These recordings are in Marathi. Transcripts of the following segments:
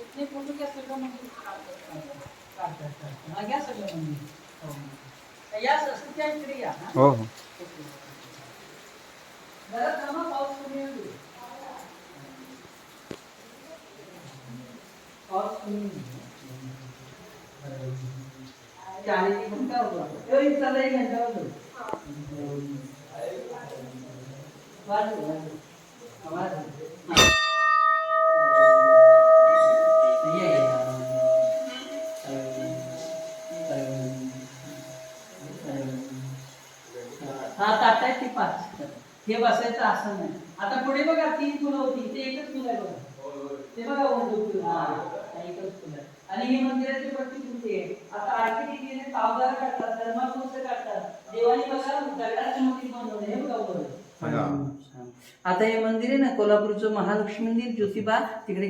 इथले फोटो घ्या सगळं हा घ्या सगळं मंदिर हो. या इकडे या हा. हो हो जरा थांबा पाऊस कमी दे. पाऊस कमी काय होतं? चला एक घंटा होतो. वाजव. आहे ती पाच हे बसायचं असं नाही. आता पुढे बघा तीन फुलं होती ते एकच फुलं आहे बघा. ते बघा दोन फुलं हा एकच फुलं आहे. आणि ही मंदिराची प्रतिकृती आहे आता आर्किटेक्टने कावदार काढतात धर्मापुरुष काढतात. देवाने बघा दगडाचं मंदिर बनवलं हे बघा वर बघा. आता हे मंदिर आहे ना कोल्हापूरचं महालक्ष्मी मंदिर ज्योतिबा तिकडे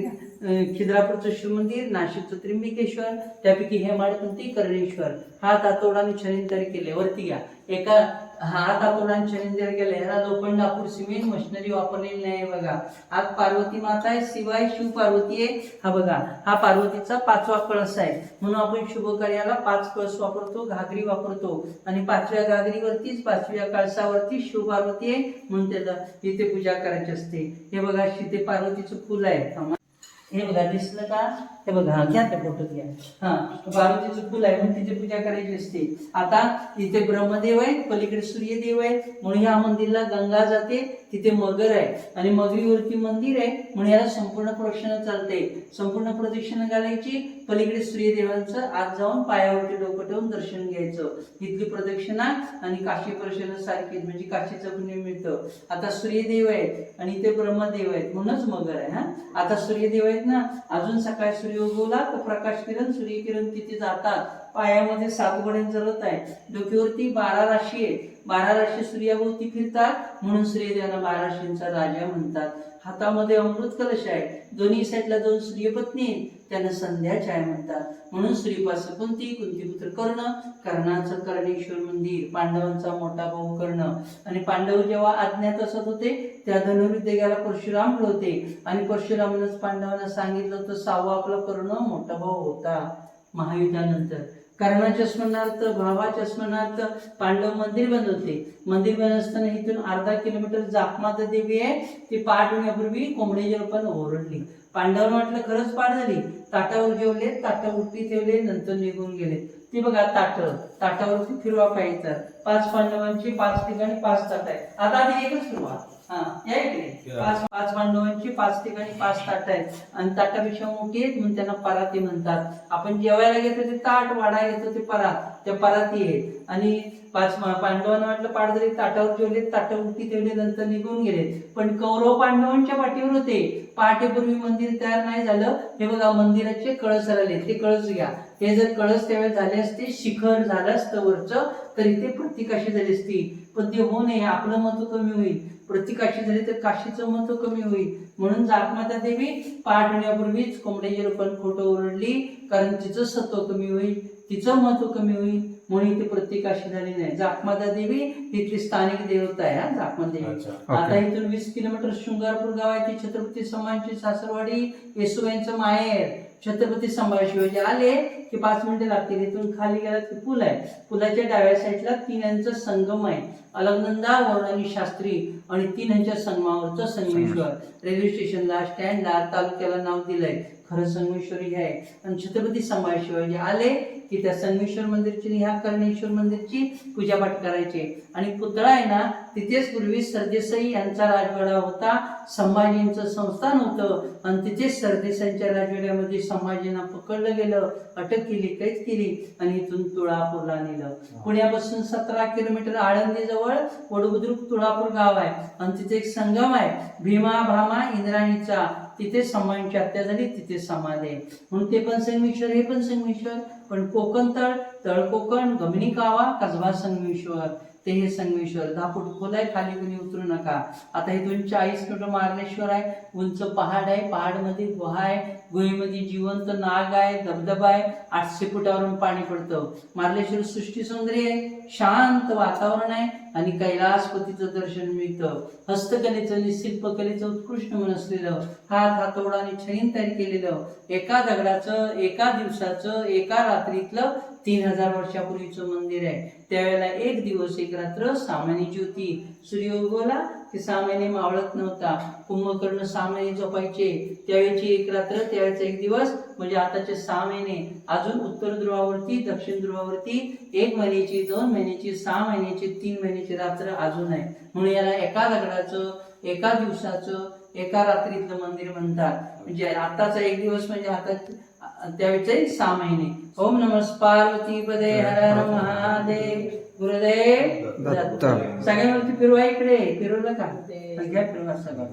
खिद्रापूरचं शिव मंदिर नाशिकचं त्र्यंबकेश्वर त्यापैकी हेमाडपंथी कर्णेश्वर. हा तातोडाने छनिंदर केले वरती घ्या. एका हात आपण जर केले ह्याला लोखंडापूर सिमेंट मशिनरी वापरलेली नाही बघा. आज पार्वती माता आहे शिवाय शिव पार्वती आहे. हा बघा हा पार्वतीचा पाचवा कळस आहे. म्हणून आपण शुभ कार्याला पाच कळस वापरतो घागरी वापरतो. आणि पाचव्या घागरीवरतीच पाचव्या कळसावरती शिव पार्वती आहे. म्हणून त्याला इथे पूजा करायची असते. हे बघा तिथे पार्वतीचं फुल आहे. हे बघा दिसलं का? हे बघा घ्या ते फोटो घ्या. हा पार्वतीचं फुल आहे म्हणून तिथे पूजा करायची असते. आता इथे ब्रह्मदेव आहे पलीकडे सूर्यदेव आहे म्हणून ह्या मंदिरला गंगा जाते. तिथे मगर आहे. आणि मगरीवरती मंदिर आहे म्हणून याला संपूर्ण प्रदक्षिणा चालते संपूर्ण प्रदक्षिणा घालायची पलीकडे सूर्यदेवांचं आत जाऊन पायावरती डोकं ठेवून दर्शन घ्यायचं. इथली प्रदक्षिणा आणि काशी प्रदक्षिणा सारखी म्हणजे काशीचं पुण्य मिळतं. आता सूर्यदेव आहेत आणि इथे ब्रह्मदेव आहेत म्हणूनच मगर आहे हा. आता सूर्यदेव आहेत ना अजून सकाळी सूर्य उगवला तर प्रकाश किरण सूर्यकिरण तिथे जातात. पायामध्ये सात गोड्यांचं रथ आहे. डोक्यावरती बारा राशी आहे बारा राशी सूर्याभोवती फिरतात म्हणून सूर्यदेवाला बारा राशींचा राजा म्हणतात. हातामध्ये अमृत कलश आहे. दोन्ही साईडला दोन सूर्यपत्नी त्यांना संध्याच आहे म्हणतात. म्हणून सूर्यपासून कुंती कुंतीपुत्र कर्ण कर्णाचं कर्णेश्वर मंदिर पांडवांचा मोठा भाऊ कर्ण. आणि पांडव जेव्हा अज्ञात असत होते त्या धनुर्विद्येला परशुराम होते आणि परशुरामानच पांडवांना सांगितलं होतं सावा आपला कर्ण मोठा भाऊ होता. महायुद्धानंतर कर्णाच्या स्मरणार्थ भावाच्या स्मरणार्थ पांडव मंदिर बनवते. मंदिर बंद असताना इथून अर्धा किलोमीटर जापमाता देवी आहे. ती पाठ होण्यापूर्वी कोंबडीच्या रूपानं ओरडली. पांडवांना वाटलं खरंच पाठ झाली. ताटावर जेवले ताटा उलटी ठेवले नंतर निघून गेले. ती बघा ताट. ताटावरती फिरवा पाहिजे पाच पांडवांची पाच ठिकाणी पाच ताट आहे आता आधी एकच फिरवा हा या इकडे. पाच पाच पांडवांची पाच ठिकाणी पाच ताट आहेत. आणि ताटापेक्षा मोठी आहेत म्हणून त्यांना पराती म्हणतात. आपण जेवायला घेतो ते ताट वाढा घेतो ते परात. त्या पराती आहेत. आणि पाच पांडवांना वाटलं पाठ जरी ताटावर जेवले ताट उलटी ठेवले नंतर निघून गेले. पण कौरव पांडवांच्या पाठीवर होते. पहाटेपूर्वी मंदिर तयार नाही झालं. हे बघा मंदिराचे कळस राहिले ते कळस घ्या. हे जर कळस त्यावेळेस झाले असते शिखर झालं असतं वरचं तर इथे प्रतिकाशी झाली असती. पण ते होऊ नये आपलं महत्त्व कमी होईल. प्रतिकाशी झाली तर काशीचं महत्त्व कमी होईल. म्हणून जागमाता देवी पाठ होण्यापूर्वीच कोंबड्याच्या रूपात खोटं ओरडली कारण तिचं सत्व कमी होईल तिचं महत्त्व कमी होईल म्हणून इथे प्रतिकाशी झाली नाही. जाकमाता देवी इथली स्थानिक देवता आहे हा जाकमा देवी. आता इथून वीस किलोमीटर शृंगारपूर गाव आहे ती छत्रपती संभाजी सासरवाडी येसुबाईंचं माहेर. छत्रपती संभाजी शिवाजी आले की पाच मिनिटं लागतील. इथून खाली गेलात की पूल आहे. पुलाच्या डाव्या साईडला तीन यांचा संगम आहे. अलगनंदा वरुणानी शास्त्री आणि तीन यांच्या संगमावरचं संगमेश्वर. रेल्वे स्टेशनला स्टँडला तालुक्याला नाव दिलंय. खरं संगमेश्वरी हे आहे. आणि छत्रपती संभाजी शिवाजी आले की त्या संगमेश्वर मंदिरची ह्या कर्णेश्वर मंदिरची पूजापाठ करायचे. आणि पुतळा आहे ना तिथेच पूर्वी सरदेसाई यांचा राजवाडा होता संभाजींचं संस्थान होतं. आणि तिथेच सरदेसाईंच्या राजवाड्यामध्ये संभाजींना पकडलं गेलं अटक केली कैद केली आणि इथून तुळापूरला नेलं. पुण्यापासून सतरा किलोमीटर आळंदी जवळ वडबुद्रुक तुळापूर गाव आहे. आणि तिथे एक संगम आहे भीमा भामा इंद्राणीचा. तिथे संभाजींची हत्या झाली तिथे समाधी आहे. म्हणून ते पण संगमेश्वर हे पण संगमेश्वर. पण कोकण तळ तळ कोकण गमणी कावा कसबा संगमेश्वर. ते हे संगमेश्वर दहा फूट खोल आहे खाली कुणी उतरू नका. आता हे दोन चाळीस फूट मार्लेश्वर आहे उंच पहाड आहे पहाडमध्ये गुहा आहे गुहेमध्ये जिवंत नाग आहे धबधबा आहे आठशे फुटावरून पाणी पडतं. मार्लेश्वर सृष्टी सौंदर्य आहे शांत वातावरण आहे आणि कैलासपतीचं दर्शन मिळतं. हस्तकलेचं आणि शिल्पकलेचं उत्कृष्ट मन असलेलं हात हातोडा आणि तयार केलेलं एका दगडाचं एका दिवसाचं एका रात्रीतलं तीन हजार वर्षापूर्वीचं मंदिर आहे. त्यावेळेला एक दिवस एक रात्र सामान्याची होती. सूर्य उगवला की सामान्य मावळत नव्हता. कुंभकर्ण सहा महिने झोपायचे त्यावेळेची एक रात्र त्यावेळेचा एक दिवस म्हणजे आताचे सहा महिने. अजून उत्तर ध्रुवावरती दक्षिण ध्रुवावरती एक महिन्याची दोन महिन्याची सहा महिन्याची तीन महिन्याची रात्र अजून आहे. म्हणून याला एका दगडाचं एका दिवसाचं एका रात्रीतलं मंदिर म्हणतात. म्हणजे आताचा एक दिवस म्हणजे आता त्यावेळेचे सहा महिने. ओम नमः पार्वती पदे हर हर महादेव. गुरुदेव दत्त. सगळ्यांवरती फिरवा इकडे. फिरवलं का घ्या फिरवा सगळं.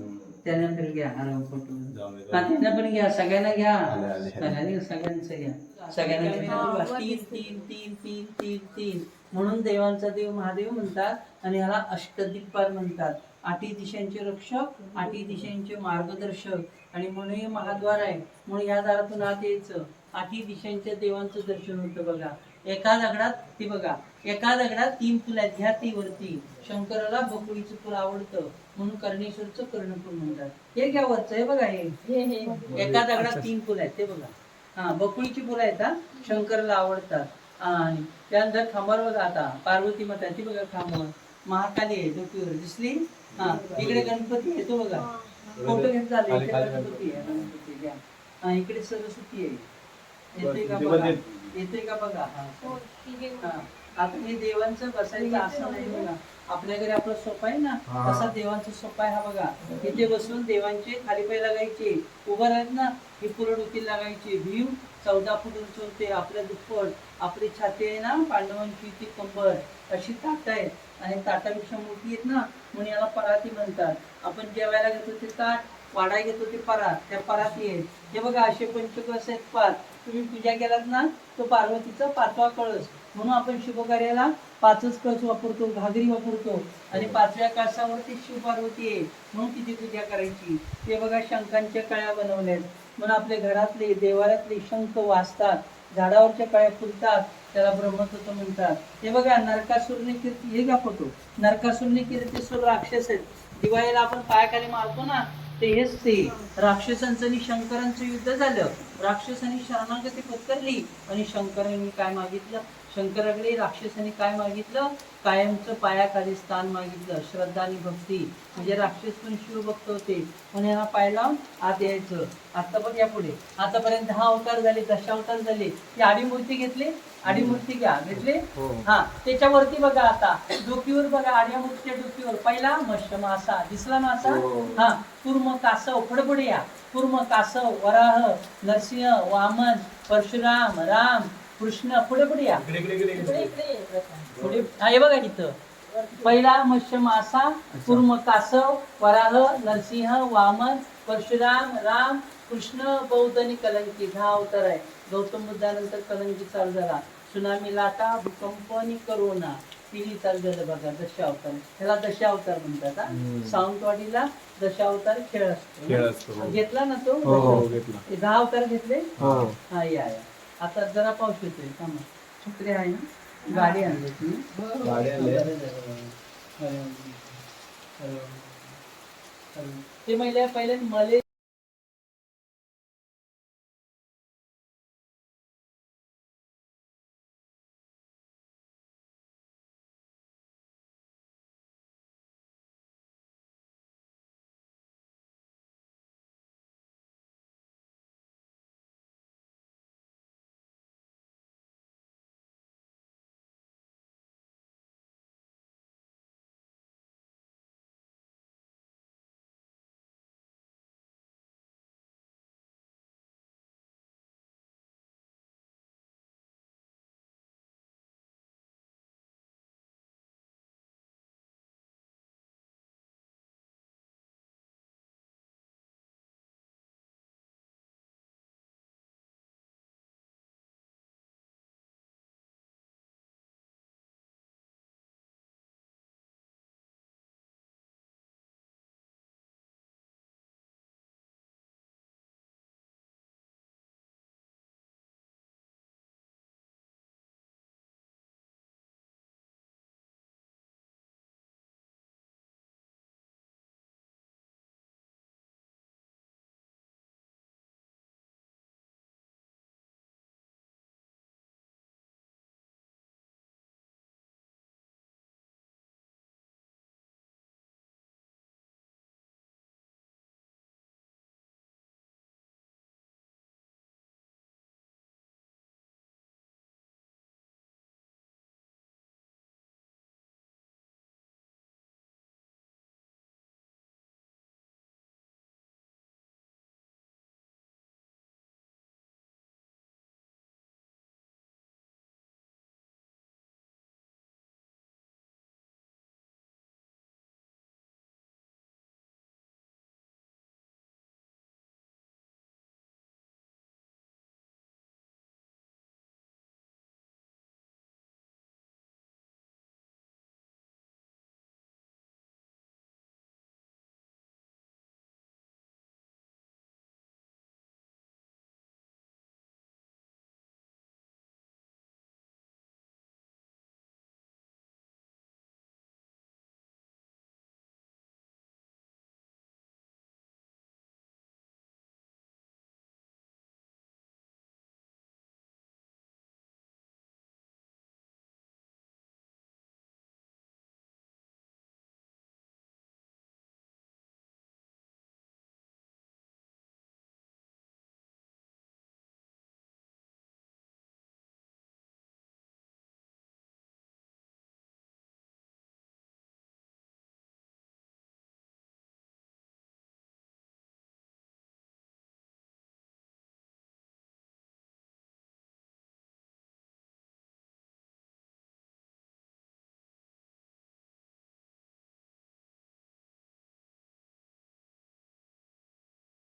त्यांना फिर घ्या. हर फोटो हा त्यांना पण घ्या. सगळ्यांना घ्या. सगळ्यांनी सगळ्यांचं घ्या. सगळ्यांना. तीन तीन तीन तीन तीन तीन. म्हणून देवांचा देव महादेव म्हणतात आणि ह्याला अष्टदिक्पाल म्हणतात. आठी दिशांचे रक्षक आठी दिशांचे मार्गदर्शक. आणि म्हणून हे महाद्वार आहे. म्हणून या दारातून आत यायचं. आठी दिशांच्या देवांचं दर्शन होतं बघा. एका दगडात ती बघा एका दगडात तीन फुलं आहेत. घ्या ती वरती शंकराला बकुळीचं फुल आवडतं. म्हणून कर्णेश्वरचं कर्णफूल म्हणतात. हे घ्या वरचं हे बघा हे. एका दगडात तीन फुलं आहेत ते बघा. हा बकुळीची फुलं आहेत हा. शंकराला आवडतात. आणि त्यानंतर खांबावर बघा आता. पार्वती माता ती बघा खांबावर. महाकाली आहे डोकीवर दिसली? हा इकडे गणपती आहे तो बघा. फोटो घेत झाले इथे गणपती आहे गणपती घ्या. हा इकडे सरस्वती आहे. येते का बघा? येते का बघा? हा हा. आता हे देवांचं बसायचं असं नाही बघा. आपल्या घरी आपला सोपा आहे ना तसा देवांचा सोपा आहे हा बघा. इथे बसून देवांचे खाली पाय लागायचे. उभं राहत ना ही पुरड उती लागायची. भीव चौदा फूट उंच होते आपल्या दुप्पट आपली छाती आहे ना पांडवांची ती कंबर. अशी ताट आहेत आणि ताटापेक्षा मोठी आहेत ना म्हणून याला पराती म्हणतात. आपण जेवायला घेतो ते ताट वाढाय घेतो ते परात. त्या पराती आहेत. हे बघा असे पंचकळस आहेत पाच. तुम्ही पूजा केलात ना तो पार्वतीचा पाचवा कळस. म्हणून आपण शुभकार्याला पाचच कळस वापरतो घागरी वापरतो. आणि पाचव्या कळसावरती शिव पार्वती आहे. म्हणून तिची पूजा करायची. ते बघा शंखांच्या कळ्या बनवल्यात. म्हणून आपल्या घरातले देवाऱ्यातले शंख वाचतात झाडावरच्या काळ्या फुलतात त्याला ब्रह्मतत्व म्हणतात. हे बघा नरकासुरने कीर्ती हे का फोटो? नरकासुरने कीर्ती सुर राक्षस आहेत. दिवाळीला आपण पायाखाली मारतो ना ते हेच ते. राक्षसांचं आणि शंकरांचं युद्ध झालं. राक्षसांनी शरणागती पत्करली आणि शंकरांनी काय मागितलं? शंकराकडे राक्षसांनी काय मागितलं? कायमचं पायाखाली स्थान मागितलं. श्रद्धा आणि भक्ती. म्हणजे राक्षस पण शिवभक्त होते. म्हणून यांना पाय लावून आत यायचं. आता पण या पुढे. आतापर्यंत दहा अवतार झाले दशावतार झाले. ती आडी मूर्ती घेतली? आडी मूर्ती घ्या. घेतली? हा. त्याच्यावरती बघा आता. डोकीवर बघा आड्या मूर्तीच्या डोकीवर. पहिला मत्स्य मासा दिसला मासा? हा. कुर्म कासव पुढे या कुर्म कासव वराह नरसिंह वामन परशुराम राम कृष्ण पुढे पुढे या. पुढे हा हे बघा इथं. पहिला मत्स्य मासा कुर्म कासव वराह नरसिंह वामन परशुराम राम कृष्ण बौद्ध आणि कलंकी. हा अवतार आहे. गौतम बुद्धानंतर कलंकी चालू झाला. सुनामी लाटा भूकंप आणि करोना. तिन्ही चालू झालं बघा दशावतार ह्याला दशावतार म्हणतात हा. सावंतवाडीला दशावतार खेळ खेळ असतो असतो. घेतला ना तो? हो हो घेतला. हे दहा अवतार घेतले? हो. हा या या. आता जरा पाऊस येतोय थांबा. छत्री आहे ना? गाडी आणली तुम्ही गाडी आणली. ते महिला पहिले मले